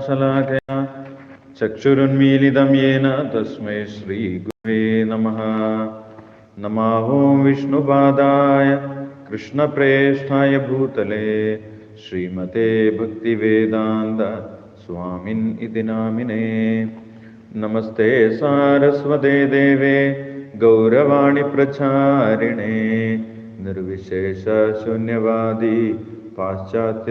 शलाकया चक्षुरुन्मीलितं येन तस्मै श्रीगुरुवे नमः। नमः ॐ विष्णुपादाय कृष्णप्रेष्ठाय भूतले श्रीमते भक्तिवेदान्त स्वामिन् इति नामिने। नमस्ते सारस्वते देवे गौरवाणि प्रचारिणे निर्विशेषशून्यवादी पाश्चात्यदेशतारिणे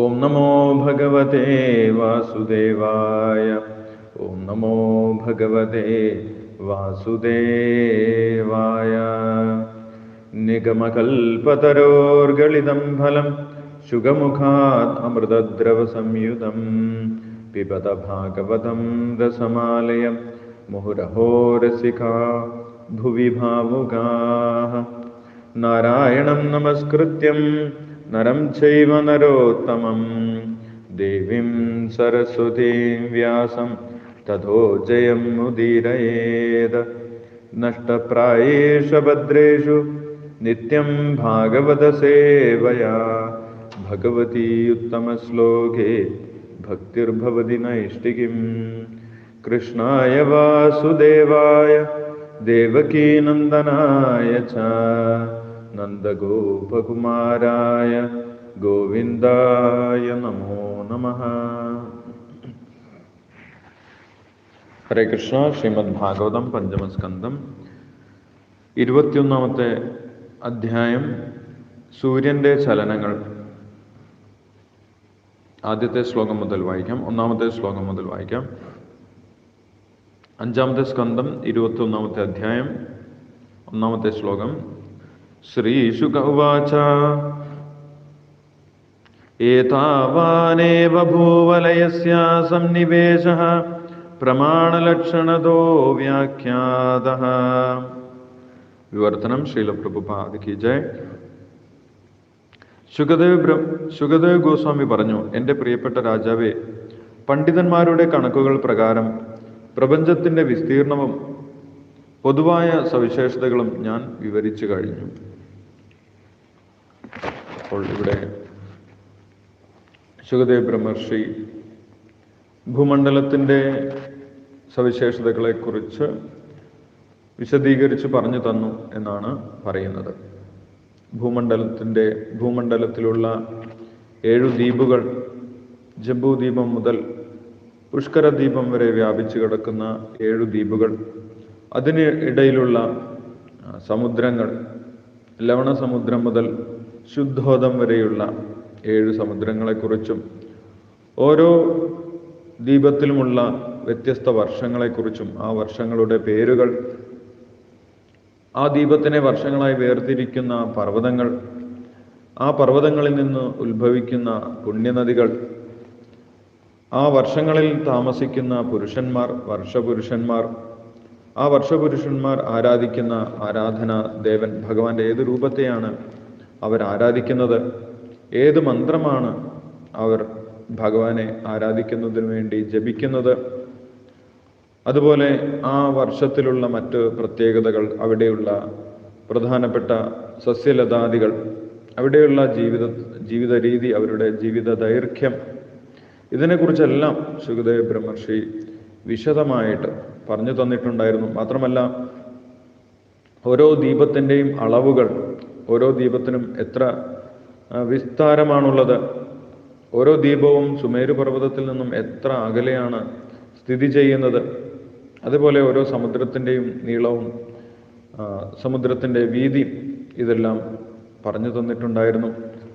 ഓം നമോ ഭഗവതേ വാസുദേവായ. ഓം നമോ ഭഗവതേ വാസുദേവായ. നിഗമകൽപതരോർഗളിതം ഫലം ശുഗമുഖാത് അമൃതദ്രവസംയുതം പിബത ഭാഗവതം രസമാലയം മുഹുരഹോ രസികാ ഭുവി ഭാവുകാ നാരായണം നമസ്കൃത്യം നരം ചൈവ നരോത്തമം. ദേവീം സരസ്വതീം വ്യാസം തഥോ ജയം മുദീരയേത്. നഷ്ടപ്രായേഷ ഭദ്രേഷു നിത്യം ഭാഗവത സേവയാ. ഭഗവതി ഉത്തമശ്ലോകേ ഭക്തിർഭവതി നൈഷ്ടികിം കൃഷ്ണായ വാസുദേവായ ദേവകീനന്ദനായ ച. നന്ദഗോപകുമാരായ ഗോവിന്ദായ നമോ നമ ഹരേ കൃഷ്ണ ശ്രീമദ് ഭാഗവതം പഞ്ചമസ്കന്ധം. ഇരുപത്തിയൊന്നാമത്തെ അധ്യായം സൂര്യന്റെ ചലനങ്ങൾ. ആദ്യത്തെ ശ്ലോകം മുതൽ വായിക്കാം ഒന്നാമത്തെ ശ്ലോകം മുതൽ വായിക്കാം. അഞ്ചാമത്തെ സ്കന്ധം ഇരുപത്തി ഒന്നാമത്തെ അധ്യായം ഒന്നാമത്തെ ശ്ലോകം. ശ്രീശുക ഉവാച ഏതാവാനേവ ഭൂവലയസ്യ സന്നിവേശः? പ്രമാണലക്ഷണതോ വ്യാഖ്യാത? വിവർത്തനം ശീലപ്രഭുപാദ് കി ജയ്. ശുഖദേവ് ശുഖദേവ് ഗോസ്വാമി പറഞ്ഞു എന്റെ പ്രിയപ്പെട്ട രാജാവേ പണ്ഡിതന്മാരുടെ കണക്കുകൾ പ്രകാരം പ്രപഞ്ചത്തിന്റെ വിസ്തീർണവും പൊതുവായ സവിശേഷതകളും ഞാൻ വിവരിച്ചു കഴിഞ്ഞു. അപ്പോൾ ഇവിടെ സുഖദേവ് ബ്രഹ്മർഷി ഭൂമണ്ഡലത്തിന്റെ സവിശേഷതകളെക്കുറിച്ച് വിശദീകരിച്ച് പറഞ്ഞു തന്നു എന്നാണ് പറയുന്നത്. ഭൂമണ്ഡലത്തിന്റെ ഭൂമണ്ഡലത്തിലുള്ള ഏഴു ദ്വീപുകൾ ജംബൂദ്വീപം മുതൽ പുഷ്കര ദ്വീപം വരെ വ്യാപിച്ചു കിടക്കുന്ന ഏഴു ദ്വീപുകൾ. അതിന് ഇടയിലുള്ള സമുദ്രങ്ങൾ ലവണ സമുദ്രം മുതൽ ശുദ്ധോദം വരെയുള്ള ഏഴ് സമുദ്രങ്ങളെക്കുറിച്ചും ഓരോ ദ്വീപത്തിലുമുള്ള വ്യത്യസ്ത വർഷങ്ങളെക്കുറിച്ചും ആ വർഷങ്ങളുടെ പേരുകൾ ആ ദ്വീപത്തിനെ വർഷങ്ങളായി വേർതിരിക്കുന്ന പർവതങ്ങൾ ആ പർവതങ്ങളിൽ നിന്ന് ഉത്ഭവിക്കുന്ന പുണ്യനദികൾ ആ വർഷങ്ങളിൽ താമസിക്കുന്ന പുരുഷന്മാർ വർഷപുരുഷന്മാർ ആ വർഷപുരുഷന്മാർ ആരാധിക്കുന്ന ആരാധന ദേവൻ ഭഗവാന്റെ ഏത് രൂപത്തെയാണ് അവർ ആരാധിക്കുന്നത്? ഏത് മന്ത്രമാണ് അവർ ഭഗവാനെ ആരാധിക്കുന്നതിന് വേണ്ടി ജപിക്കുന്നത്? അതുപോലെ ആ വർഷത്തിലുള്ള മറ്റ് പ്രത്യേകതകൾ അവിടെയുള്ള പ്രധാനപ്പെട്ട സസ്യലതാദികൾ അവിടെയുള്ള ജീവിത ജീവിത രീതി അവരുടെ ജീവിത ദൈർഘ്യം ഇതിനെക്കുറിച്ചെല്ലാം സുഖദേവ് ബ്രഹ്മർഷി വിശദമായിട്ട് പറഞ്ഞു തന്നിട്ടുണ്ടായിരുന്നു. മാത്രമല്ല ഓരോ ദീപത്തിന്റെയും അളവുകൾ ഓരോ ദീപത്തിനും എത്ര വിസ്താരമാണുള്ളത്. ഓരോ ദീപവും സുമേരു പർവതത്തിൽ നിന്നും എത്ര അകലെയാണ് സ്ഥിതി ചെയ്യുന്നത്. അതുപോലെ ഓരോ സമുദ്രത്തിന്റെയും നീളവും സമുദ്രത്തിന്റെ വീതി ഇതെല്ലാം പറഞ്ഞു തന്നിട്ടുണ്ടായിരുന്നു.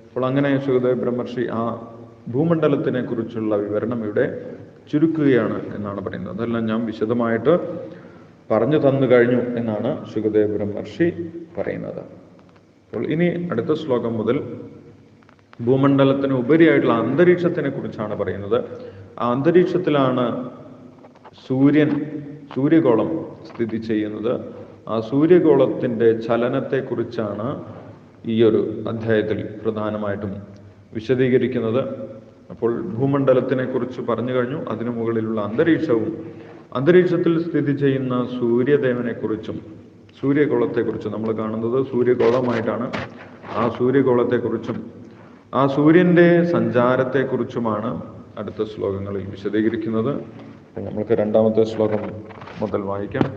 അപ്പോൾ അങ്ങനെ സുഖദേവ് ബ്രഹ്മർഷി ആ ഭൂമണ്ഡലത്തിനെ കുറിച്ചുള്ള വിവരണം ഇവിടെ ചുരുക്കുകയാണ് എന്നാണ് പറയുന്നത്. അതെല്ലാം ഞാൻ വിശദമായിട്ട് പറഞ്ഞു തന്നു കഴിഞ്ഞു എന്നാണ് സുഖദേവ് ബ്രഹ്മർഷി പറയുന്നത്. അപ്പോൾ ഇനി അടുത്ത ശ്ലോകം മുതൽ ഭൂമണ്ഡലത്തിന് ഉപരിയായിട്ടുള്ള അന്തരീക്ഷത്തിനെ കുറിച്ചാണ് പറയുന്നത്. ആ അന്തരീക്ഷത്തിലാണ് സൂര്യൻ സൂര്യഗോളം സ്ഥിതി ചെയ്യുന്നത്. ആ സൂര്യഗോളത്തിന്റെ ചലനത്തെക്കുറിച്ചാണ് ഈ ഒരു അധ്യായത്തിൽ പ്രധാനമായിട്ടും വിശദീകരിക്കുന്നത്. അപ്പോൾ ഭൂമണ്ഡലത്തിനെ കുറിച്ച് പറഞ്ഞു കഴിഞ്ഞു. അതിനു മുകളിലുള്ള അന്തരീക്ഷവും അന്തരീക്ഷത്തിൽ സ്ഥിതി ചെയ്യുന്ന സൂര്യദേവനെക്കുറിച്ചും സൂര്യഗോളത്തെക്കുറിച്ചും നമ്മൾ കാണുന്നത് സൂര്യഗോളമായിട്ടാണ്. ആ സൂര്യഗോളത്തെക്കുറിച്ചും ആ സൂര്യന്റെ സഞ്ചാരത്തെക്കുറിച്ചുമാണ് അടുത്ത ശ്ലോകങ്ങളിൽ വിശദീകരിക്കുന്നത്. നമ്മൾക്ക് രണ്ടാമത്തെ ശ്ലോകം മുതൽ വായിക്കാം.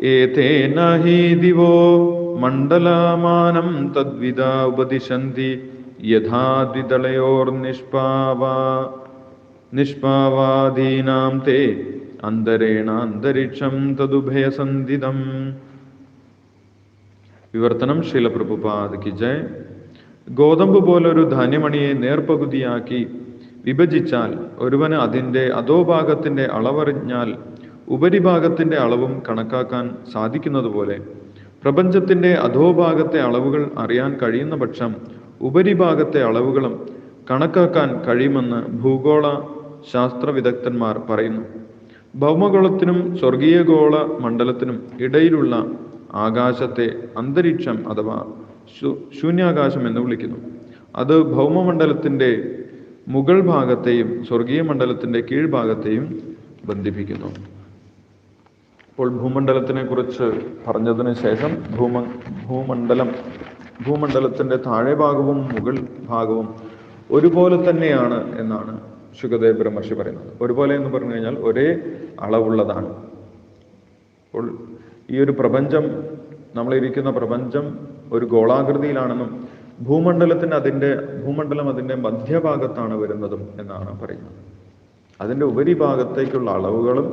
ഏതേന ഹി ദിവോ മണ്ഡലമാനം തദ്വിധ ഉപദിശന്തി യഥാ ദ്വിതളയോർനിഷ്പാവാ നിഷ്പാവാദീനാം തേ അന്തരേണ അന്തരിക്ഷം തദുഭയസന്ധിതം. വിവർത്തനം ശീലപ്രഭുപാദ് ജയ്. ഗോതമ്പ് പോലൊരു ധാന്യമണിയെ നേർപകുതിയാക്കി വിഭജിച്ചാൽ ഒരുവന് അതിന്റെ അധോഭാഗത്തിന്റെ അളവറിഞ്ഞാൽ ഉപരിഭാഗത്തിന്റെ അളവും കണക്കാക്കാൻ സാധിക്കുന്നതുപോലെ പ്രപഞ്ചത്തിന്റെ അധോഭാഗത്തെ അളവുകൾ അറിയാൻ കഴിയുന്ന പക്ഷം ഉപരിഭാഗത്തെ അളവുകളും കണക്കാക്കാൻ കഴിയുമെന്ന് ഭൂഗോള ശാസ്ത്ര വിദഗ്ധന്മാർ പറയുന്നു. ഭൗമഗോളത്തിനും സ്വർഗീയഗോള മണ്ഡലത്തിനും ഇടയിലുള്ള ആകാശത്തെ അന്തരീക്ഷം അഥവാ ശൂന്യാകാശം എന്ന് വിളിക്കുന്നു. അത് ഭൗമമണ്ഡലത്തിന്റെ മുകൾ ഭാഗത്തെയും സ്വർഗീയ മണ്ഡലത്തിന്റെ കീഴ്ഭാഗത്തെയും ബന്ധിപ്പിക്കുന്നു. ഇപ്പോൾ ഭൂമണ്ഡലത്തിനെ കുറിച്ച് പറഞ്ഞതിന് ശേഷം ഭൂമ ഭൂമണ്ഡലം ഭൂമണ്ഡലത്തിന്റെ താഴെ ഭാഗവും മുകൾ ഭാഗവും ഒരുപോലെ തന്നെയാണ് എന്നാണ് ശുഗദേവ് ബ്രഹ്മർഷി പറയുന്നത്. ഒരുപോലെ എന്ന് പറഞ്ഞു കഴിഞ്ഞാൽ ഒരേ അളവുള്ളതാണ്. അപ്പോൾ ഈ ഒരു പ്രപഞ്ചം നമ്മളിരിക്കുന്ന പ്രപഞ്ചം ഒരു ഗോളാകൃതിയിലാണെന്നും ഭൂമണ്ഡലത്തിന് അതിന്റെ ഭൂമണ്ഡലം അതിന്റെ മധ്യഭാഗത്താണ് വരുന്നതും എന്നാണ് പറയുന്നത്. അതിന്റെ ഉപരിഭാഗത്തേക്കുള്ള അളവുകളും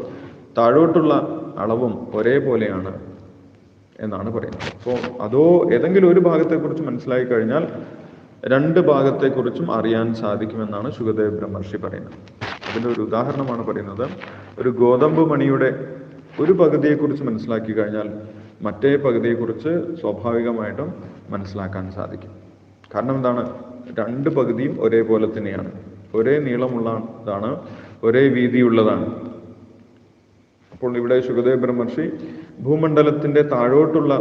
താഴോട്ടുള്ള അളവും ഒരേപോലെയാണ് എന്നാണ് പറയുന്നത്. അപ്പോൾ അതോ ഏതെങ്കിലും ഒരു ഭാഗത്തെക്കുറിച്ച് മനസ്സിലായി കഴിഞ്ഞാൽ രണ്ട് ഭാഗത്തെക്കുറിച്ചും അറിയാൻ സാധിക്കുമെന്നാണ് ശുഗദേവ് ബ്രഹ്മർഷി പറയുന്നത്. അതിന്റെ ഒരു ഉദാഹരണമാണ് പറയുന്നത്. ഒരു ഗോതമ്പ് മണിയുടെ ഒരു പകുതിയെക്കുറിച്ച് മനസ്സിലാക്കി കഴിഞ്ഞാൽ മറ്റേ പകുതിയെക്കുറിച്ച് സ്വാഭാവികമായിട്ടും മനസ്സിലാക്കാൻ സാധിക്കും. കാരണം എന്താണ്? രണ്ട് പകുതിയും ഒരേപോലെ തന്നെയാണ്. ഒരേ നീളമുള്ളതാണ് ഒരേ വീതിയുള്ളതാണ്. അപ്പോൾ ഇവിടെ ശുഗദേവ് ബ്രഹ്മർഷി ഭൂമണ്ഡലത്തിന്റെ താഴോട്ടുള്ള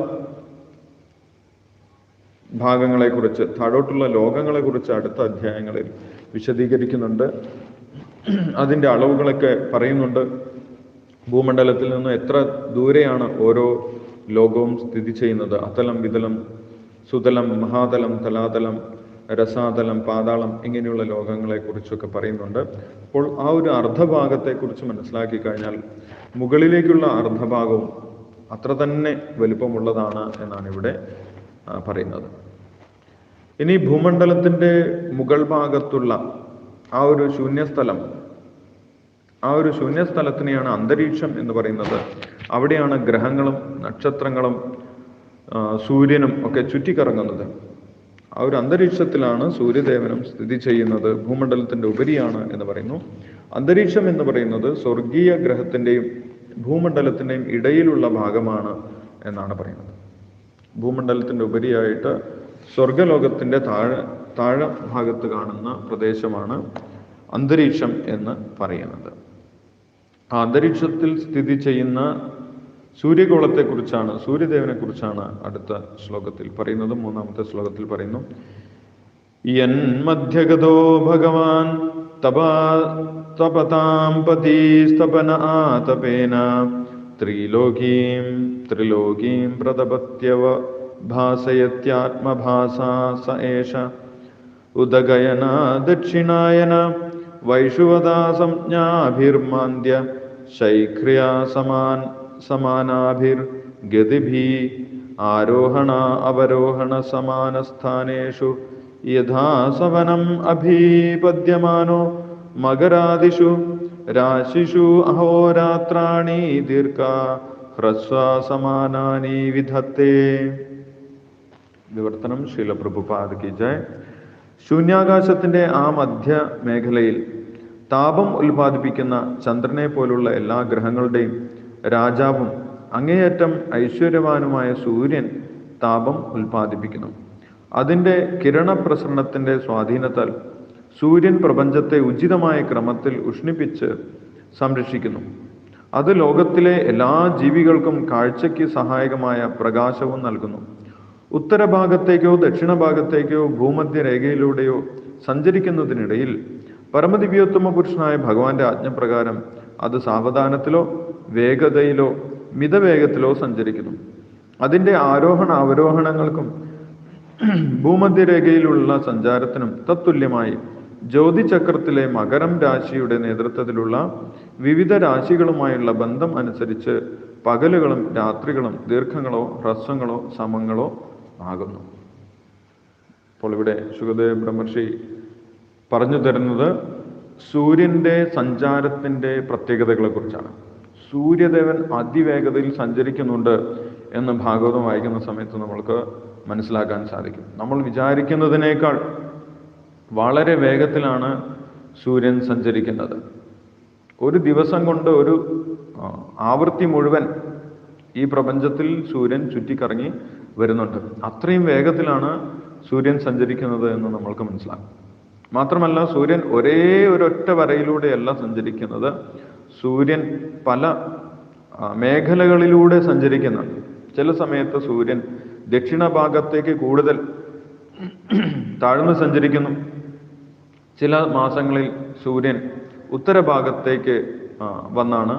ഭാഗങ്ങളെക്കുറിച്ച് താഴോട്ടുള്ള ലോകങ്ങളെക്കുറിച്ച് അടുത്ത അധ്യായങ്ങളിൽ വിശദീകരിക്കുന്നുണ്ട്. അതിന്റെ അളവുകളൊക്കെ പറയുന്നുണ്ട്. ഭൂമണ്ഡലത്തിൽ നിന്ന് എത്ര ദൂരെയാണ് ഓരോ ലോകവും സ്ഥിതി ചെയ്യുന്നത്? അതലം വിതലം സുതലം മഹാതലം തലാതലം രസാതലം പാതാളം ഇങ്ങനെയുള്ള ലോകങ്ങളെക്കുറിച്ചൊക്കെ പറയുന്നുണ്ട്. അപ്പോൾ ആ ഒരു അർദ്ധഭാഗത്തെക്കുറിച്ച് മനസ്സിലാക്കി കഴിഞ്ഞാൽ മുകളിലേക്കുള്ള അർദ്ധഭാഗവും അത്ര തന്നെ വലുപ്പമുള്ളതാണ് എന്നാണ് ഇവിടെ പറയുന്നത്. ഇനി ഭൂമണ്ഡലത്തിന്റെ മുകൾ ഭാഗത്തുള്ള ആ ഒരു ശൂന്യസ്ഥലം ആ ഒരു ശൂന്യസ്ഥലത്തിനെയാണ് അന്തരീക്ഷം എന്ന് പറയുന്നത്. അവിടെയാണ് ഗ്രഹങ്ങളും നക്ഷത്രങ്ങളും സൂര്യനും ഒക്കെ ചുറ്റിക്കറങ്ങുന്നത്. ആ ഒരു അന്തരീക്ഷത്തിലാണ് സൂര്യദേവനും സ്ഥിതി ചെയ്യുന്നത്. ഭൂമണ്ഡലത്തിന്റെ ഉപരിയാണ് എന്ന് പറയുന്നു. അന്തരീക്ഷം എന്ന് പറയുന്നത് സ്വർഗീയ ഗ്രഹത്തിന്റെയും ഭൂമണ്ഡലത്തിന്റെയും ഇടയിലുള്ള ഭാഗമാണ് എന്നാണ് പറയുന്നത്. ഭൂമണ്ഡലത്തിന്റെ ഉപരിയായിട്ട് സ്വർഗലോകത്തിന്റെ താഴെ താഴെ ഭാഗത്ത് കാണുന്ന പ്രദേശമാണ് അന്തരീക്ഷം എന്ന് പറയുന്നത്. ആ അന്തരീക്ഷത്തിൽ സ്ഥിതി ചെയ്യുന്ന സൂര്യഗോളത്തെക്കുറിച്ചാണ് സൂര്യദേവനെ കുറിച്ചാണ് അടുത്ത ശ്ലോകത്തിൽ പറയുന്നത്. മൂന്നാമത്തെ ശ്ലോകത്തിൽ പറയുന്നു യൻ മധ്യഗതോ ഭഗവാൻ തപാ തപതാം പതി സ്തപന ആതപേന ത്രിലോകീം ത്രിലോകീം പ്രതപത്യവ भासयत्यात्मभासा स एष। उदगयना, दक्षिणायन वैषुवदा संज्ञाभिर्मान्द्य शैख्र्या समान समानाभिर्गतिभिः आरोहणा अवरोहणसमानस्थानेषु यथा सवनम् अभीपद्यमानो मगरादिषु, राशिषु अहोरात्राणि दीर्घा ह्रस्वा समानानि विधत्ते। വിവർത്തനം ശീലപ്രഭുപാദ് കി ജയ്. ശൂന്യാകാശത്തിന്റെ ആ മധ്യ മേഖലയിൽ താപം ഉൽപ്പാദിപ്പിക്കുന്ന ചന്ദ്രനെ പോലുള്ള എല്ലാ ഗ്രഹങ്ങളുടെയും രാജാവും അങ്ങേയറ്റം ഐശ്വര്യവാനുമായ സൂര്യൻ താപം ഉൽപ്പാദിപ്പിക്കുന്നു അതിന്റെ കിരണപ്രസരണത്തിന്റെ സ്വാധീനത്താൽ സൂര്യൻ പ്രപഞ്ചത്തെ ഉചിതമായ ക്രമത്തിൽ ഉഷ്ണിപ്പിച്ച് സംരക്ഷിക്കുന്നു. അത് ലോകത്തിലെ എല്ലാ ജീവികൾക്കും കാഴ്ചയ്ക്ക് സഹായകമായ പ്രകാശവും നൽകുന്നു. ഉത്തരഭാഗത്തേക്കോ ദക്ഷിണഭാഗത്തേക്കോ ഭൂമധ്യരേഖയിലൂടെയോ സഞ്ചരിക്കുന്നതിനിടയിൽ പരമദിവ്യോത്തമ പുരുഷനായ ഭഗവാന്റെ ആജ്ഞപ്രകാരം അത് സാവധാനത്തിലോ വേഗതയിലോ മിതവേഗത്തിലോ സഞ്ചരിക്കുന്നു. അതിന്റെ ആരോഹണ അവരോഹണങ്ങൾക്കും ഭൂമധ്യരേഖയിലുള്ള സഞ്ചാരത്തിനും തത്തുല്യമായി ജ്യോതിചക്രത്തിലെ മകരം രാശിയുടെ നേതൃത്വത്തിലുള്ള വിവിധ രാശികളുമായുള്ള ബന്ധം അനുസരിച്ച് പകലുകളും രാത്രികളും ദീർഘങ്ങളോ ഹ്രസ്വങ്ങളോ സമങ്ങളോ ആകുന്നു. അപ്പോൾ ഇവിടെ സുഖദേവ് ബ്രഹ്മർഷി പറഞ്ഞു തരുന്നത് സൂര്യന്റെ സഞ്ചാരത്തിന്റെ പ്രത്യേകതകളെ കുറിച്ചാണ് സൂര്യദേവൻ അതിവേഗതയിൽ സഞ്ചരിക്കുന്നുണ്ട് എന്ന് ഭാഗവതം വായിക്കുന്ന സമയത്ത് നമ്മൾക്ക് മനസ്സിലാക്കാൻ സാധിക്കും. നമ്മൾ വിചാരിക്കുന്നതിനേക്കാൾ വളരെ വേഗത്തിലാണ് സൂര്യൻ സഞ്ചരിക്കുന്നത്. ഒരു ദിവസം കൊണ്ട് ഒരു ആവൃത്തി മുഴുവൻ ഈ പ്രപഞ്ചത്തിൽ സൂര്യൻ ചുറ്റിക്കറങ്ങി വരുന്നുണ്ട്. അത്രയും വേഗത്തിലാണ് സൂര്യൻ സഞ്ചരിക്കുന്നത് എന്ന് നമ്മൾക്ക് മനസ്സിലാകും. മാത്രമല്ല സൂര്യൻ ഒരേ ഒരൊറ്റ വരയിലൂടെയല്ല സഞ്ചരിക്കുന്നത്. സൂര്യൻ പല മേഖലകളിലൂടെ സഞ്ചരിക്കുന്നുണ്ട്. ചില സമയത്ത് സൂര്യൻ ദക്ഷിണ ഭാഗത്തേക്ക് കൂടുതൽ താഴ്ന്നു സഞ്ചരിക്കുന്നു. ചില മാസങ്ങളിൽ സൂര്യൻ ഉത്തരഭാഗത്തേക്ക് വന്നാണ്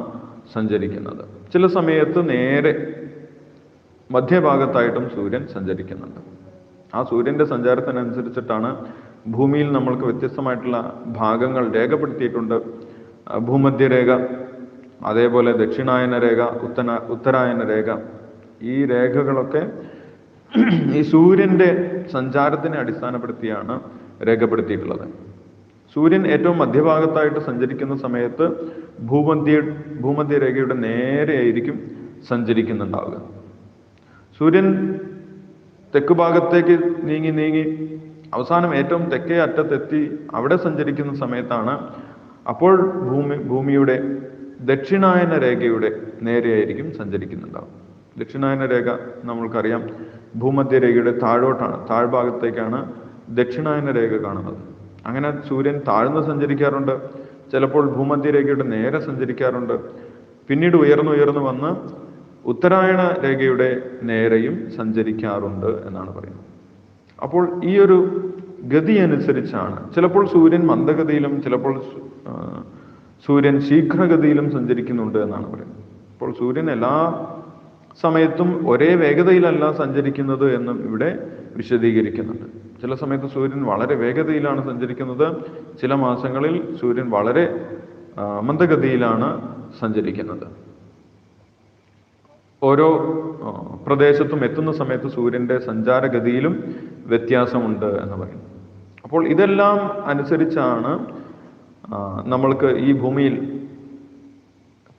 സഞ്ചരിക്കുന്നത്. ചില സമയത്ത് നേരെ മധ്യഭാഗത്തായിട്ടും സൂര്യൻ സഞ്ചരിക്കുന്നുണ്ട്. ആ സൂര്യന്റെ സഞ്ചാരത്തിനനുസരിച്ചിട്ടാണ് ഭൂമിയിൽ നമ്മൾക്ക് വ്യത്യസ്തമായിട്ടുള്ള ഭാഗങ്ങൾ രേഖപ്പെടുത്തിയിട്ടുണ്ട്. ഭൂമധ്യരേഖ അതേപോലെ ദക്ഷിണായന രേഖ ഉത്തന ഉത്തരായന രേഖ ഈ രേഖകളൊക്കെ ഈ സൂര്യന്റെ സഞ്ചാരത്തിനെ അടിസ്ഥാനപ്പെടുത്തിയാണ് രേഖപ്പെടുത്തിയിട്ടുള്ളത്. സൂര്യൻ ഏറ്റവും മധ്യഭാഗത്തായിട്ട് സഞ്ചരിക്കുന്ന സമയത്ത് ഭൂമധ്യ ഭൂമധ്യരേഖയുടെ നേരെയായിരിക്കും സഞ്ചരിക്കുന്നുണ്ടാവുക. സൂര്യൻ തെക്ക് ഭാഗത്തേക്ക് നീങ്ങി നീങ്ങി അവസാനം ഏറ്റവും തെക്കേ അറ്റത്തെത്തി അവിടെ സഞ്ചരിക്കുന്ന സമയത്താണ് അപ്പോൾ ഭൂമി ഭൂമിയുടെ ദക്ഷിണായന രേഖയുടെ നേരെയായിരിക്കും സഞ്ചരിക്കുന്നുണ്ടാവും ദക്ഷിണായന രേഖ നമ്മൾക്കറിയാം. ഭൂമധ്യരേഖയുടെ താഴോട്ടാണ് താഴ്ഭാഗത്തേക്കാണ് ദക്ഷിണായന രേഖ കാണുന്നത്. അങ്ങനെ സൂര്യൻ താഴ്ന്ന് സഞ്ചരിക്കാറുണ്ട്. ചിലപ്പോൾ ഭൂമധ്യരേഖയുടെ നേരെ സഞ്ചരിക്കാറുണ്ട്. പിന്നീട് ഉയർന്നു ഉയർന്നു വന്ന് ഉത്തരായണ രേഖയുടെ നേരെയും സഞ്ചരിക്കാറുണ്ട് എന്നാണ് പറയുന്നത്. അപ്പോൾ ഈ ഒരു ഗതി അനുസരിച്ചാണ്. ചിലപ്പോൾ സൂര്യൻ മന്ദഗതിയിലും ചിലപ്പോൾ സൂര്യൻ ശീഘ്രഗതിയിലും സഞ്ചരിക്കുന്നുണ്ട് എന്നാണ് പറയുന്നത്. അപ്പോൾ സൂര്യൻ എല്ലാ സമയത്തും ഒരേ വേഗതയിലല്ല സഞ്ചരിക്കുന്നത് എന്നും ഇവിടെ വിശദീകരിക്കുന്നുണ്ട്. ചില സമയത്ത് സൂര്യൻ വളരെ വേഗതയിലാണ് സഞ്ചരിക്കുന്നത്. ചില മാസങ്ങളിൽ സൂര്യൻ വളരെ മന്ദഗതിയിലാണ് സഞ്ചരിക്കുന്നത്. ഓരോ പ്രദേശത്തും എത്തുന്ന സമയത്ത് സൂര്യന്റെ സഞ്ചാരഗതിയിലും വ്യത്യാസമുണ്ട് എന്ന് പറയുന്നു അപ്പോൾ ഇതെല്ലാം അനുസരിച്ചാണ് നമ്മൾക്ക് ഈ ഭൂമിയിൽ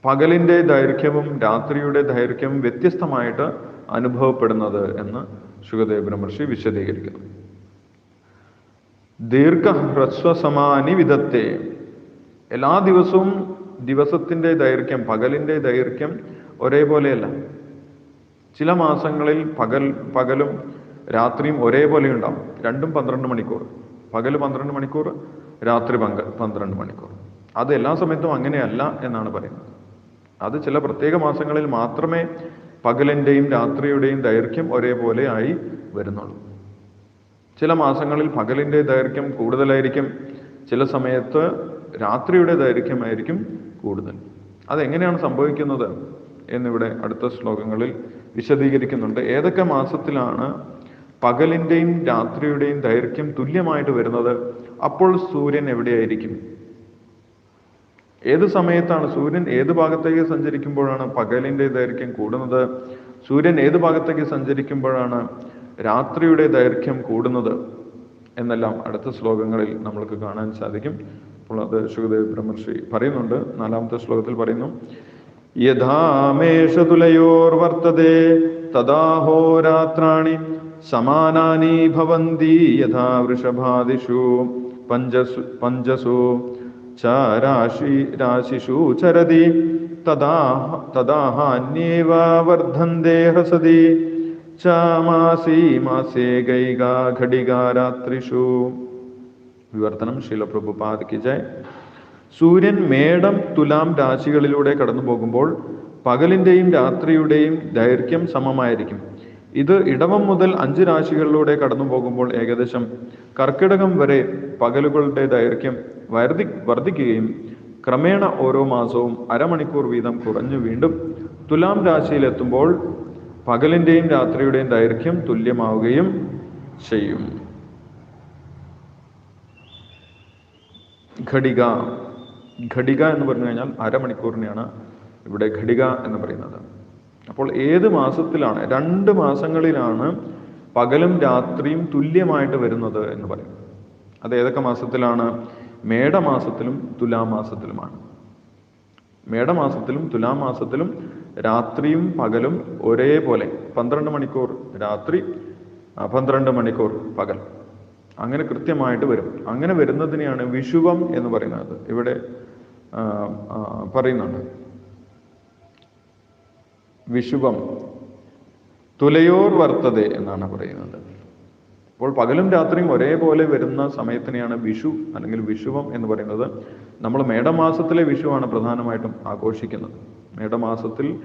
പകലിന്റെ ദൈർഘ്യവും രാത്രിയുടെ ദൈർഘ്യവും വ്യത്യസ്തമായിട്ട് അനുഭവപ്പെടുന്നത് എന്ന് ശുഗദേവ് ബ്രഹ്മർഷി വിശദീകരിക്കുന്നു. ദീർഘഹ്രസ്വസമാനി വിധത്തെ എല്ലാ ദിവസവും ദിവസത്തിന്റെ ദൈർഘ്യം പകലിന്റെ ദൈർഘ്യം ഒരേപോലെയല്ല. ചില മാസങ്ങളിൽ പകൽ പകലും രാത്രിയും ഒരേപോലെ ഉണ്ടാവും. രണ്ടും പന്ത്രണ്ട് മണിക്കൂർ. പകൽ പന്ത്രണ്ട് മണിക്കൂർ രാത്രി പങ്ക പന്ത്രണ്ട് മണിക്കൂർ. അത് എല്ലാ സമയത്തും അങ്ങനെയല്ല എന്നാണ് പറയുന്നത്. അത് ചില പ്രത്യേക മാസങ്ങളിൽ മാത്രമേ പകലിന്റെയും രാത്രിയുടെയും ദൈർഘ്യം ഒരേപോലെ ആയി വരുന്നുള്ളൂ. ചില മാസങ്ങളിൽ പകലിന്റെ ദൈർഘ്യം കൂടുതലായിരിക്കും. ചില സമയത്ത് രാത്രിയുടെ ദൈർഘ്യമായിരിക്കും കൂടുതൽ. അതെങ്ങനെയാണ് സംഭവിക്കുന്നത് എന്നിവിടെ അടുത്ത ശ്ലോകങ്ങളിൽ വിശദീകരിക്കുന്നുണ്ട്. ഏതൊക്കെ മാസത്തിലാണ് പകലിന്റെയും രാത്രിയുടെയും ദൈർഘ്യം തുല്യമായിട്ട് വരുന്നത്? അപ്പോൾ സൂര്യൻ എവിടെയായിരിക്കും? ഏത് സമയത്താണ് സൂര്യൻ ഏത് ഭാഗത്തേക്ക് സഞ്ചരിക്കുമ്പോഴാണ് പകലിന്റെ ദൈർഘ്യം കൂടുന്നത്? സൂര്യൻ ഏത് ഭാഗത്തേക്ക് സഞ്ചരിക്കുമ്പോഴാണ് രാത്രിയുടെ ദൈർഘ്യം കൂടുന്നത്? എന്നെല്ലാം അടുത്ത ശ്ലോകങ്ങളിൽ നമ്മൾക്ക് കാണാൻ സാധിക്കും. അപ്പോൾ അത് ശുഖദേവ് ബ്രഹ്മർഷി പറയുന്നുണ്ട്. നാലാമത്തെ ശ്ലോകത്തിൽ പറയുന്നു യഥാമേഷതുലയോർവർത്തതേ തദാഹോരാത്രാണി സമാനാനി ഭവന്തി യഥാ വൃഷഭാദിഷു പഞ്ചസു പഞ്ചസു ച രാശി രാശിഷു ചരതി തദാ തദാഹാന്യേവ വർദ്ധന്തേ ഹ്രസതി ചാമാസി മാസേ ഗൈക ഘടികാരാത്രിഷു. വിവർത്തനം ശീലപ്രഭുപാദിക്ക് ജയ്. സൂര്യൻ മേടം തുലാം രാശികളിലൂടെ കടന്നു പോകുമ്പോൾ പകലിന്റെയും രാത്രിയുടെയും ദൈർഘ്യം സമമായിരിക്കും. ഇത് ഇടവം മുതൽ അഞ്ച് രാശികളിലൂടെ കടന്നു പോകുമ്പോൾ ഏകദേശം കർക്കിടകം വരെ പകലുകളുടെ ദൈർഘ്യം വർദ്ധി വർദ്ധിക്കുകയും ക്രമേണ ഓരോ മാസവും അരമണിക്കൂർ വീതം കുറഞ്ഞു വീണ്ടും തുലാം രാശിയിലെത്തുമ്പോൾ പകലിന്റെയും രാത്രിയുടെയും ദൈർഘ്യം തുല്യമാവുകയും ചെയ്യും. ഘടിക ഘടിക എന്ന് പറഞ്ഞു കഴിഞ്ഞാൽ അരമണിക്കൂറിനെയാണ് ഇവിടെ ഘടിക എന്ന് പറയുന്നത്. അപ്പോൾ ഏത് മാസത്തിലാണ് രണ്ട് മാസങ്ങളിലാണ് പകലും രാത്രിയും തുല്യമായിട്ട് വരുന്നത് എന്ന് പറയും അത് ഏതൊക്കെ മാസത്തിലാണ്? മേടമാസത്തിലും തുലാമാസത്തിലുമാണ്. മേടമാസത്തിലും തുലാമാസത്തിലും രാത്രിയും പകലും ഒരേപോലെ. പന്ത്രണ്ട് മണിക്കൂർ രാത്രി പന്ത്രണ്ട് മണിക്കൂർ പകൽ. അങ്ങനെ കൃത്യമായിട്ട് വരും. അങ്ങനെ വരുന്നതിനെയാണ് വിഷുവം എന്ന് പറയുന്നത്. ഇവിടെ പറയുന്നുണ്ട്. വിഷുവം. തുലയോർ വർത്തത എന്നാണ് പറയുന്നത്. അപ്പോൾ പകലും രാത്രിയും ഒരേപോലെ വരുന്ന സമയത്തിനെയാണ് വിഷു അല്ലെങ്കിൽ വിഷുവം എന്ന് പറയുന്നത്. നമ്മൾ മേടമാസത്തിലെ വിഷുവാണ് പ്രധാനമായിട്ടും ആഘോഷിക്കുന്നത്. മേടമാസത്തിൽ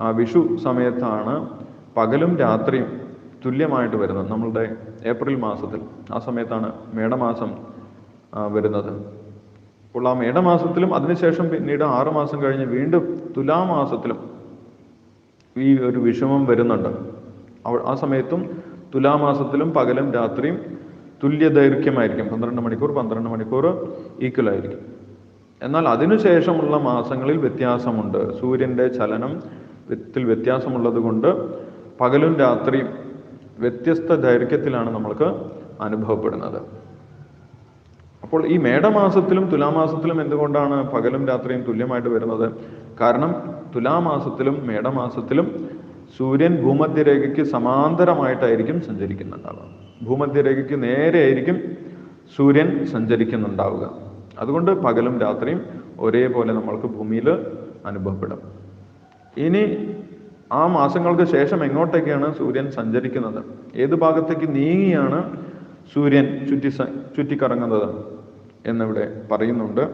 ആ വിഷു സമയത്താണ് പകലും രാത്രിയും തുല്യമായിട്ട് വരുന്നത്. നമ്മളുടെ ഏപ്രിൽ മാസത്തിൽ ആ സമയത്താണ് മേടമാസം വരുന്നത്. അപ്പോൾ ആ മേടമാസത്തിലും അതിനുശേഷം പിന്നീട് ആറ് മാസം കഴിഞ്ഞ് വീണ്ടും തുലാമാസത്തിലും ഈ ഒരു വിഷമം വരുന്നുണ്ട്. ആ സമയത്തും തുലാമാസത്തിലും പകലും രാത്രിയും തുല്യ ദൈർഘ്യമായിരിക്കും. പന്ത്രണ്ട് മണിക്കൂർ പന്ത്രണ്ട് മണിക്കൂർ ഈക്വൽ ആയിരിക്കും. എന്നാൽ അതിനുശേഷമുള്ള മാസങ്ങളിൽ വ്യത്യാസമുണ്ട്. സൂര്യന്റെ ചലനം ത്തിൽ വ്യത്യാസമുള്ളത് കൊണ്ട് പകലും രാത്രിയും വ്യത്യസ്ത ദൈർഘ്യത്തിലാണ് നമ്മൾക്ക് അനുഭവപ്പെടുന്നത്. അപ്പോൾ ഈ മേടമാസത്തിലും തുലാമാസത്തിലും എന്തുകൊണ്ടാണ് പകലും രാത്രിയും തുല്യമായിട്ട് വരുന്നത്? കാരണം തുലാമാസത്തിലും മേടമാസത്തിലും സൂര്യൻ ഭൂമധ്യരേഖയ്ക്ക് സമാന്തരമായിട്ടായിരിക്കും സഞ്ചരിക്കുന്നുണ്ടാവുക. ഭൂമധ്യരേഖയ്ക്ക് നേരെയായിരിക്കും സൂര്യൻ സഞ്ചരിക്കുന്നുണ്ടാവുക. അതുകൊണ്ട് പകലും രാത്രിയും ഒരേപോലെ നമ്മൾക്ക് ഭൂമിയിൽ അനുഭവപ്പെടും. ഇനി ആ മാസങ്ങൾക്ക് ശേഷം എങ്ങോട്ടേക്കാണ് സൂര്യൻ സഞ്ചരിക്കുന്നത്? ഏത് ഭാഗത്തേക്ക് നീങ്ങിയാണ് സൂര്യൻ ചുറ്റി ചുറ്റിക്കറങ്ങുന്നത് എന്നിവിടെ പറയുന്നുണ്ട്.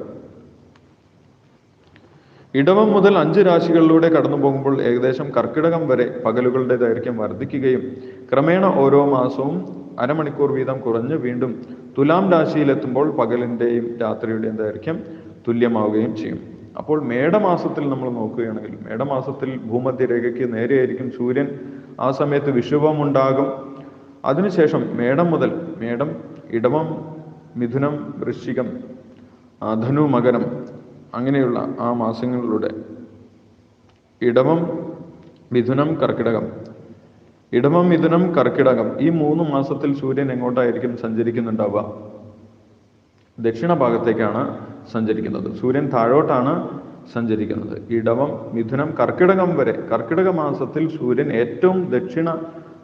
ഇടവം മുതൽ അഞ്ച് രാശികളിലൂടെ കടന്നു പോകുമ്പോൾ ഏകദേശം കർക്കിടകം വരെ പകലുകളുടെ ദൈർഘ്യം വർദ്ധിക്കുകയും ക്രമേണ ഓരോ മാസവും അരമണിക്കൂർ വീതം കുറഞ്ഞ് വീണ്ടും തുലാം രാശിയിലെത്തുമ്പോൾ പകലിന്റെയും രാത്രിയുടെയും ദൈർഘ്യം തുല്യമാവുകയും ചെയ്യും. അപ്പോൾ മേടമാസത്തിൽ നമ്മൾ നോക്കുകയാണെങ്കിൽ മേടമാസത്തിൽ ഭൂമധ്യരേഖയ്ക്ക് നേരെയായിരിക്കും സൂര്യൻ. ആ സമയത്ത് വിഷുവമുണ്ടാകും. അതിനുശേഷം മേടം മുതൽ മേടം ഇടവം മിഥുനം വൃശ്ചികം ധനു മകരം അങ്ങനെയുള്ള ആ മാസങ്ങളിലൂടെ. ഇടവം മിഥുനം കർക്കിടകം. ഇടവം മിഥുനം കർക്കിടകം ഈ മൂന്ന് മാസത്തിൽ സൂര്യൻ എങ്ങോട്ടായിരിക്കും സഞ്ചരിക്കുന്നുണ്ടാവുക? ദക്ഷിണ ഭാഗത്തേക്കാണ്. സഞ്ചരിക്കുന്നത്. സൂര്യൻ താഴോട്ടാണ് സഞ്ചരിക്കുന്നത്. ഇടവം മിഥുനം കർക്കിടകം വരെ കർക്കിടക മാസത്തിൽ സൂര്യൻ ഏറ്റവും ദക്ഷിണ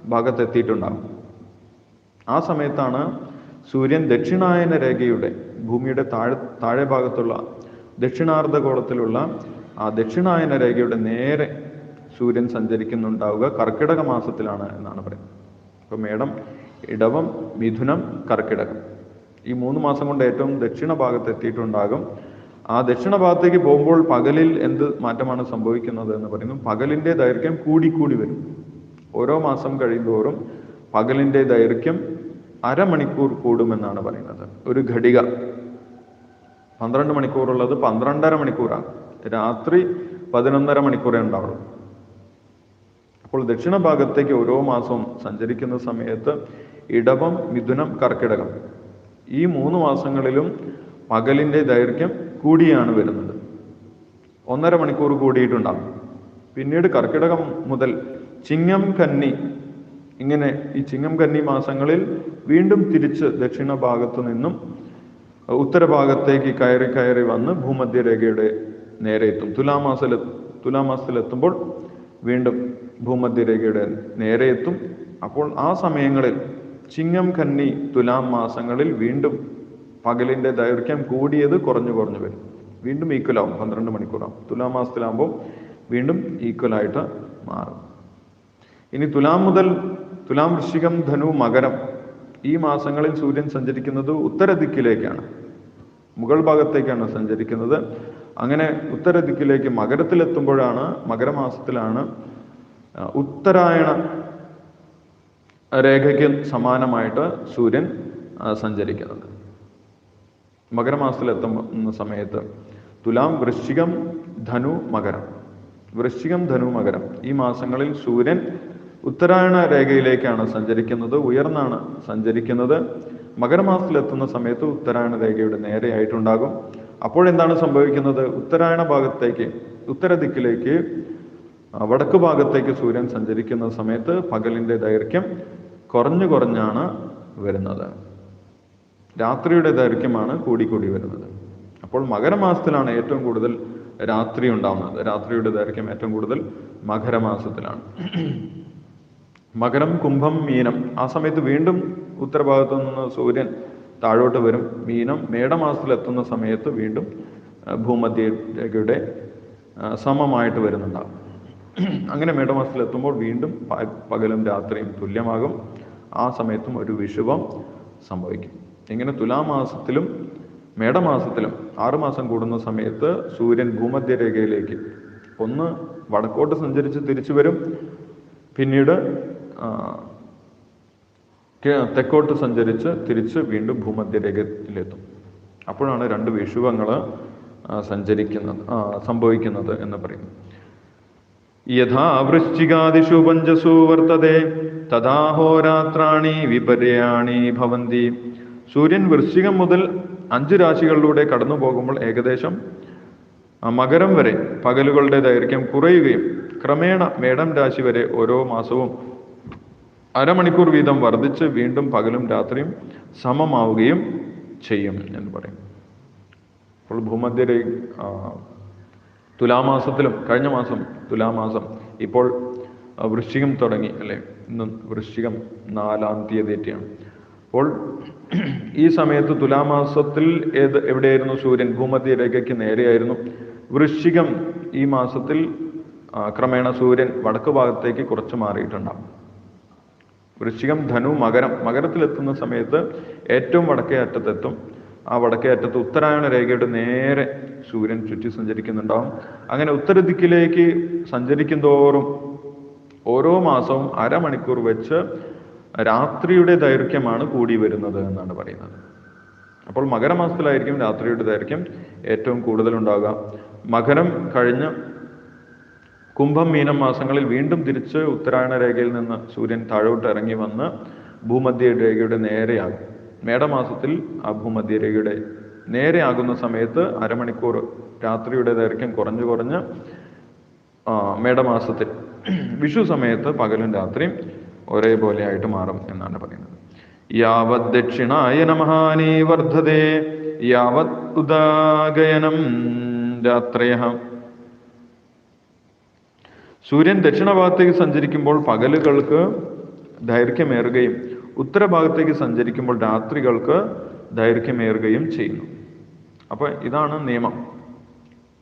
ഭാഗത്തെത്തിയിട്ടുണ്ടാകും. ആ സമയത്താണ് സൂര്യൻ ദക്ഷിണായന രേഖയുടെ ഭൂമിയുടെ താഴെ താഴെ ഭാഗത്തുള്ള ദക്ഷിണാർദ്ധഗോളത്തിലുള്ള ആ ദക്ഷിണായന രേഖയുടെ നേരെ സൂര്യൻ സഞ്ചരിക്കുന്നുണ്ടാവുക കർക്കിടക മാസത്തിലാണ് എന്നാണ് പറയുന്നത്. അപ്പൊ മേടം ഇടവം മിഥുനം കർക്കിടകം. ഈ മൂന്ന് മാസം കൊണ്ട് ഏറ്റവും ദക്ഷിണ ഭാഗത്ത് എത്തിയിട്ടുണ്ടാകും. ആ ദക്ഷിണ ഭാഗത്തേക്ക് പോകുമ്പോൾ പകലിൽ എന്ത് മാറ്റമാണ് സംഭവിക്കുന്നത് എന്ന് പറയുന്നു പകലിന്റെ ദൈർഘ്യം കൂടിക്കൂടി വരും. ഓരോ മാസം കഴിയുന്തോറും പകലിന്റെ ദൈർഘ്യം അരമണിക്കൂർ കൂടുമെന്നാണ് പറയുന്നത്. ഒരു ഘടിക. പന്ത്രണ്ട് മണിക്കൂറുള്ളത് പന്ത്രണ്ടര മണിക്കൂറാണ്. രാത്രി പതിനൊന്നര മണിക്കൂറേ ഉണ്ടാവുള്ളൂ. അപ്പോൾ ദക്ഷിണ ഭാഗത്തേക്ക് ഓരോ മാസവും സഞ്ചരിക്കുന്ന സമയത്ത് ഇടവം മിഥുനം കർക്കിടകം. ഈ മൂന്ന് മാസങ്ങളിലും പകലിന്റെ ദൈർഘ്യം കൂടിയാണ് വരുന്നത്. ഒന്നര മണിക്കൂർ കൂടിയിട്ടുണ്ടാകും പിന്നീട് കർക്കിടകം മുതൽ ചിങ്ങം കന്നി ഇങ്ങനെ ഈ ചിങ്ങം കന്നി മാസങ്ങളിൽ വീണ്ടും തിരിച്ച് ദക്ഷിണ ഭാഗത്തു നിന്നും ഉത്തരഭാഗത്തേക്ക് കയറി കയറി വന്ന് ഭൂമധ്യരേഖയുടെ നേരെ എത്തും. തുലാമാസത്തിൽ തുലാമാസത്തിലെത്തുമ്പോൾ വീണ്ടും ഭൂമധ്യരേഖയുടെ നേരെ എത്തും. അപ്പോൾ ആ സമയങ്ങളിൽ ചിങ്ങം കന്നി തുലാം മാസങ്ങളിൽ വീണ്ടും പകലിന്റെ ദൈർഘ്യം കൂടിയത് കുറഞ്ഞു കുറഞ്ഞു വരും. വീണ്ടും ഈക്വലാവും പന്ത്രണ്ട് മണിക്കൂറാവും. തുലാം മാസത്തിലാകുമ്പോൾ വീണ്ടും ഈക്വലായിട്ട് മാറും. ഇനി തുലാം മുതൽ തുലാം വൃശ്ചികം ധനു മകരം ഈ മാസങ്ങളിൽ സൂര്യൻ സഞ്ചരിക്കുന്നത് ഉത്തര ദിക്കിലേക്കാണ്. മുകൾ ഭാഗത്തേക്കാണ് സഞ്ചരിക്കുന്നത്. അങ്ങനെ ഉത്തര ദിക്കിലേക്ക് മകരത്തിലെത്തുമ്പോഴാണ് മകരമാസത്തിലാണ് ഉത്തരായണ രേഖയ്ക്ക് സമാനമായിട്ട് സൂര്യൻ സഞ്ചരിക്കുന്നത് മകരമാസത്തിൽ എത്തുന്ന സമയത്ത് തുലാം വൃശ്ചികം ധനു മകരം. വൃശ്ചികം ധനു മകരം. ഈ മാസങ്ങളിൽ സൂര്യൻ ഉത്തരായണ രേഖയിലേക്കാണ് സഞ്ചരിക്കുന്നത് ഉയർന്നാണ് സഞ്ചരിക്കുന്നത്. മകരമാസത്തിലെത്തുന്ന സമയത്ത് ഉത്തരായണ രേഖയുടെ നേരെയായിട്ടുണ്ടാകും അപ്പോഴെന്താണ് സംഭവിക്കുന്നത്? ഉത്തരായണ ഭാഗത്തേക്ക് ഉത്തര ദിക്കിലേക്ക് വടക്ക് ഭാഗത്തേക്ക് സൂര്യൻ സഞ്ചരിക്കുന്ന സമയത്ത് പകലിന്റെ ദൈർഘ്യം കുറഞ്ഞു കുറഞ്ഞാണ് വരുന്നത്. രാത്രിയുടെ ദൈർഘ്യമാണ് കൂടിക്കൂടി വരുന്നത്. അപ്പോൾ മകരമാസത്തിലാണ് ഏറ്റവും കൂടുതൽ രാത്രി ഉണ്ടാവുന്നത്. രാത്രിയുടെ ദൈർഘ്യം ഏറ്റവും കൂടുതൽ മകരമാസത്തിലാണ്. മകരം കുംഭം മീനം. ആ സമയത്ത് വീണ്ടും ഉത്തരഭാഗത്തു നിന്ന് സൂര്യൻ താഴോട്ട് വരും. മീനം മേടമാസത്തിൽ എത്തുന്ന സമയത്ത് വീണ്ടും ഭൂമധ്യരേഖയുടെ സമമായിട്ട് വരുന്നുണ്ടാകും. അങ്ങനെ മേടമാസത്തിൽ എത്തുമ്പോൾ വീണ്ടും പകലും രാത്രിയും തുല്യമാകും. ആ സമയത്തും ഒരു വിഷുവം സംഭവിക്കും. ഇങ്ങനെ തുലാമാസത്തിലും മേടമാസത്തിലും ആറുമാസം കൂടുന്ന സമയത്ത് സൂര്യൻ ഭൂമധ്യരേഖയിലേക്ക് ഒന്ന് വടക്കോട്ട് സഞ്ചരിച്ച് തിരിച്ചു വരും. പിന്നീട് തെക്കോട്ട് സഞ്ചരിച്ച് തിരിച്ച് വീണ്ടും ഭൂമധ്യരേഖയിലെത്തും. അപ്പോഴാണ് രണ്ട് വിഷുവങ്ങൾ സഞ്ചരിക്കുന്നത് സംഭവിക്കുന്നത് എന്ന് പറയുന്നു യഥാ വൃശ്ചികാദിഷു പഞ്ചസു വർത്തതെ. തഥാ ഹോരാത്രാണി വിപര്യാണി ഭവന്തി. സൂര്യൻ വൃശ്ചികം മുതൽ അഞ്ച് രാശികളിലൂടെ കടന്നു പോകുമ്പോൾ ഏകദേശം മകരം വരെ പകലുകളുടെ ദൈർഘ്യം കുറയുകയും ക്രമേണ മേടം രാശി വരെ ഓരോ മാസവും അരമണിക്കൂർ വീതം വർദ്ധിച്ച് വീണ്ടും പകലും രാത്രിയും സമമാവുകയും ചെയ്യും എന്ന് പറയും. അപ്പോൾ ഭൂമധ്യരേ ആ, തുലാമാസത്തിലും കഴിഞ്ഞ മാസം തുലാമാസം ഇപ്പോൾ വൃശ്ചികം തുടങ്ങി അല്ലേ? ഇന്ന് വൃശ്ചികം നാലാം തീയതിയാണ് അപ്പോൾ ഈ സമയത്ത് തുലാമാസത്തിൽ ഏത് എവിടെയായിരുന്നു സൂര്യൻ? ഭൂമധ്യ രേഖയ്ക്ക് നേരെയായിരുന്നു. വൃശ്ചികം ഈ മാസത്തിൽ ക്രമേണ സൂര്യൻ വടക്ക് ഭാഗത്തേക്ക് കുറച്ച് മാറിയിട്ടുണ്ടാകും വൃശ്ചികം ധനു മകരം മകരത്തിലെത്തുന്ന സമയത്ത് ഏറ്റവും വടക്കേ അറ്റത്തെത്തും. ആ വടക്കേ അറ്റത്ത് ഉത്തരായണ രേഖയുടെ നേരെ സൂര്യൻ ചുറ്റി സഞ്ചരിക്കുന്നുണ്ടാവും. അങ്ങനെ ഉത്തര ദിക്കിലേക്ക് സഞ്ചരിക്കും തോറും ഓരോ മാസവും അരമണിക്കൂർ വെച്ച് രാത്രിയുടെ ദൈർഘ്യമാണ് കൂടി വരുന്നത് എന്നാണ് പറയുന്നത്. അപ്പോൾ മകരമാസത്തിലായിരിക്കും രാത്രിയുടെ ദൈർഘ്യം ഏറ്റവും കൂടുതൽ ഉണ്ടാകുക മകരം കഴിഞ്ഞ് കുംഭം മീനം മാസങ്ങളിൽ വീണ്ടും തിരിച്ച് ഉത്തരായണ രേഖയിൽ നിന്ന് സൂര്യൻ താഴോട്ട് ഇറങ്ങി വന്ന് ഭൂമധ്യ രേഖയുടെ നേരെയാകും. മേടമാസത്തിൽ ആ നേരെ ആകുന്ന സമയത്ത് അരമണിക്കൂർ രാത്രിയുടെ ദൈർഘ്യം കുറഞ്ഞു കുറഞ്ഞ് മേടമാസത്തിൽ വിഷു സമയത്ത് പകലും രാത്രിയും ഒരേപോലെ ആയിട്ട് മാറും എന്നാണ് പറയുന്നത്. യാവത് ദക്ഷിണായ നമഹാനീ വർദ്ധതേ യാവത് ഉദാഗയനം രാത്രേഹ സൂര്യൻ ദക്ഷിണഭാഗത്തേക്ക് സഞ്ചരിക്കുമ്പോൾ പകലുകൾക്ക് ദൈർഘ്യമേറുകയും ഉത്തരഭാഗത്തേക്ക് സഞ്ചരിക്കുമ്പോൾ രാത്രികൾക്ക് ദൈർഘ്യമേറുകയും ചെയ്യുന്നു. അപ്പൊ ഇതാണ് നിയമം.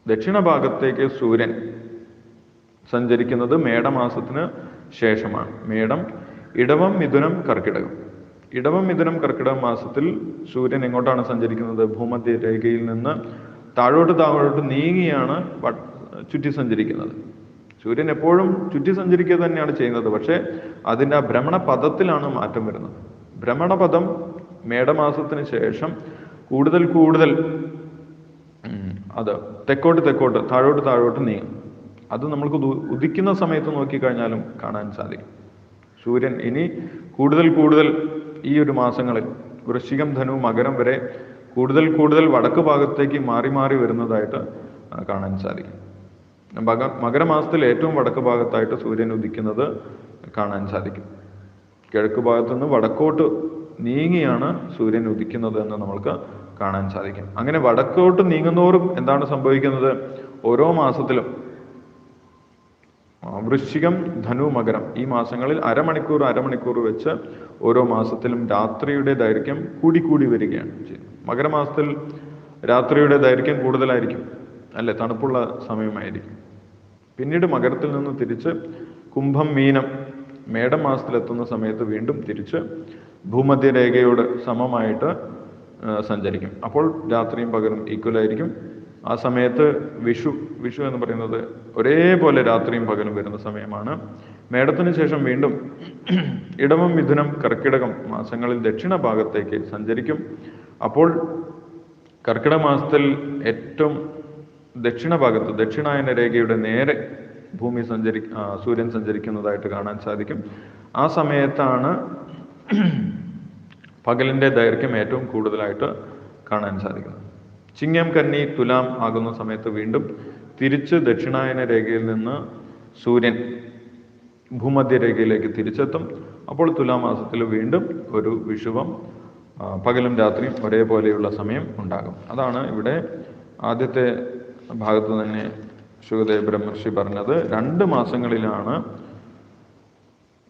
ദക്ഷിണഭാഗത്തേക്ക് സൂര്യൻ സഞ്ചരിക്കുന്നത് മേടമാസത്തിന് ശേഷമാണ്. മേടം ഇടവം മിഥുനം കർക്കിടകം. ഇടവം മിഥുനം കർക്കിടക മാസത്തിൽ സൂര്യൻ എങ്ങോട്ടാണ് സഞ്ചരിക്കുന്നത്? ഭൂമധ്യ രേഖയിൽ നിന്ന് താഴോട്ട് താഴോട്ട് നീങ്ങിയാണ് ചുറ്റി സഞ്ചരിക്കുന്നത്. സൂര്യൻ എപ്പോഴും ചുറ്റി സഞ്ചരിക്കുക തന്നെയാണ് ചെയ്യുന്നത്. പക്ഷേ അതിന്റെ ആ ഭ്രമണപഥത്തിലാണ് മാറ്റം വരുന്നത്. ഭ്രമണപഥം മേടമാസത്തിന് ശേഷം കൂടുതൽ കൂടുതൽ അത് തെക്കോട്ട് തെക്കോട്ട് താഴോട്ട് താഴോട്ട് നീങ്ങും. അത് നമ്മൾക്ക് ഉദിക്കുന്ന സമയത്ത് നോക്കിക്കഴിഞ്ഞാലും കാണാൻ സാധിക്കും. സൂര്യൻ ഇനി കൂടുതൽ കൂടുതൽ ഈ ഒരു മാസങ്ങളിൽ വൃശ്ചികം ധനു മകരം വരെ കൂടുതൽ കൂടുതൽ വടക്ക് ഭാഗത്തേക്ക് മാറി മാറി വരുന്നതായിട്ട് കാണാൻ സാധിക്കും. മക മകരമാസത്തിൽ ഏറ്റവും വടക്ക് ഭാഗത്തായിട്ട് സൂര്യൻ ഉദിക്കുന്നത് കാണാൻ സാധിക്കും. കിഴക്ക് ഭാഗത്തു നിന്ന് വടക്കോട്ട് നീങ്ങിയാണ് സൂര്യൻ ഉദിക്കുന്നത് എന്ന് നമുക്ക് കാണാൻ സാധിക്കും. അങ്ങനെ വടക്കോട്ട് നീങ്ങുന്നോറും എന്താണ് സംഭവിക്കുന്നത്? ഓരോ മാസത്തിലും വൃശ്ചികം ധനു മകരം ഈ മാസങ്ങളിൽ അരമണിക്കൂർ അരമണിക്കൂർ വെച്ച് ഓരോ മാസത്തിലും രാത്രിയുടെ ദൈർഘ്യം കൂടിക്കൂടി കൂടി വരികയാണ് ചെയ്യുന്നത്. മകരമാസത്തിൽ രാത്രിയുടെ ദൈർഘ്യം കൂടുതലായിരിക്കും. അല്ലെ തണുപ്പുള്ള സമയമായിരിക്കും. പിന്നീട് മകരത്തിൽ നിന്ന് തിരിച്ച് കുംഭം മീനം മേടമാസത്തിലെത്തുന്ന സമയത്ത് വീണ്ടും തിരിച്ച് ഭൂമധ്യരേഖയോട് സമമായിട്ട് സഞ്ചരിക്കും. അപ്പോൾ രാത്രിയും പകലും ഈക്വൽ ആയിരിക്കും. ആ സമയത്ത് വിഷു വിഷു എന്ന് പറയുന്നത് ഒരേപോലെ രാത്രിയും പകലും വരുന്ന സമയമാണ്. മേടത്തിന് ശേഷം വീണ്ടും ഇടവം മിഥുനം കർക്കിടകം മാസങ്ങളിൽ ദക്ഷിണ ഭാഗത്തേക്ക് സഞ്ചരിക്കും. അപ്പോൾ കർക്കിടക മാസത്തിൽ ഏറ്റവും ദക്ഷിണ ഭാഗത്ത് ദക്ഷിണായന രേഖയുടെ നേരെ ഭൂമി സഞ്ചരി സൂര്യൻ സഞ്ചരിക്കുന്നതായിട്ട് കാണാൻ സാധിക്കും. ആ സമയത്താണ് പകലിന്റെ ദൈർഘ്യം ഏറ്റവും കൂടുതലായിട്ട് കാണാൻ സാധിക്കുന്നത്. ചിങ്ങം കന്നി തുലാം ആകുന്ന സമയത്ത് വീണ്ടും തിരിച്ച് ദക്ഷിണായന രേഖയിൽ നിന്ന് സൂര്യൻ ഭൂമധ്യരേഖയിലേക്ക് തിരിച്ചെത്തും. അപ്പോൾ തുലാമാസത്തിൽ വീണ്ടും ഒരു വിഷുവം പകലും രാത്രിയും ഒരേപോലെയുള്ള സമയം ഉണ്ടാകും. അതാണ് ഇവിടെ ആദ്യത്തെ ഭാഗത്ത് തന്നെ ശുഗദേവ് ബ്രഹ്മർഷി പറഞ്ഞത് രണ്ട് മാസങ്ങളിലാണ്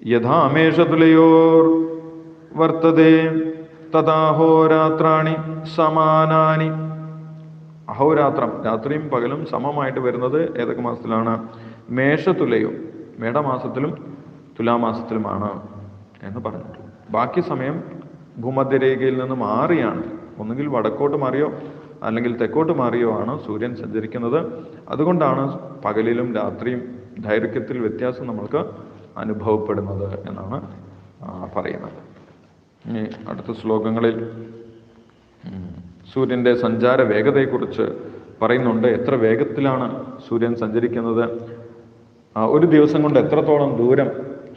യഥാമേഷതുലയോർ വർത്തതേ തഥാഹോരാത്രാണി സമാനാനി. അഹോരാത്രം രാത്രിയും പകലും സമമായിട്ട് വരുന്നത് ഏതൊക്കെ മാസത്തിലാണ്? മേഷതുലയോ മേടമാസത്തിലും തുലാമാസത്തിലുമാണ് എന്ന് പറഞ്ഞിട്ടുണ്ട്. ബാക്കി സമയം ഭൂമധ്യരേഖയിൽ നിന്ന് മാറിയാണ്. ഒന്നുകിൽ വടക്കോട്ട് മാറിയോ അല്ലെങ്കിൽ തെക്കോട്ട് മാറിയോ ആണ് സൂര്യൻ സഞ്ചരിക്കുന്നത്? അതുകൊണ്ടാണ് പകലിലും രാത്രിയും ദൈർഘ്യത്തിൽ വ്യത്യാസം നമ്മൾക്ക് അനുഭവപ്പെടുന്നത് എന്നാണ് പറയുന്നത്. ഇനി അടുത്ത ശ്ലോകങ്ങളിൽ സൂര്യന്റെ സഞ്ചാര വേഗതയെക്കുറിച്ച് പറയുന്നുണ്ട്. എത്ര വേഗത്തിലാണ് സൂര്യൻ സഞ്ചരിക്കുന്നത്? ഒരു ദിവസം കൊണ്ട് എത്രത്തോളം ദൂരം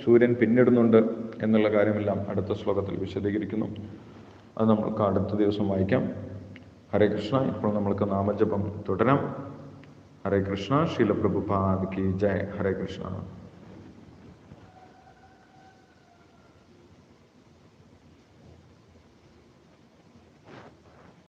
സൂര്യൻ പിന്നിടുന്നുണ്ട് എന്നുള്ള കാര്യമെല്ലാം അടുത്ത ശ്ലോകത്തിൽ വിശദീകരിക്കുന്നു. അത് നമുക്ക് അടുത്ത ദിവസം വായിക്കാം. ഹരേ കൃഷ്ണ. ഇപ്പോൾ നമ്മൾക്ക് നാമജപം തുടരാം. ഹരേ കൃഷ്ണ. ശീലപ്രഭുപാദ് കി ജയ്. ഹരേ കൃഷ്ണ.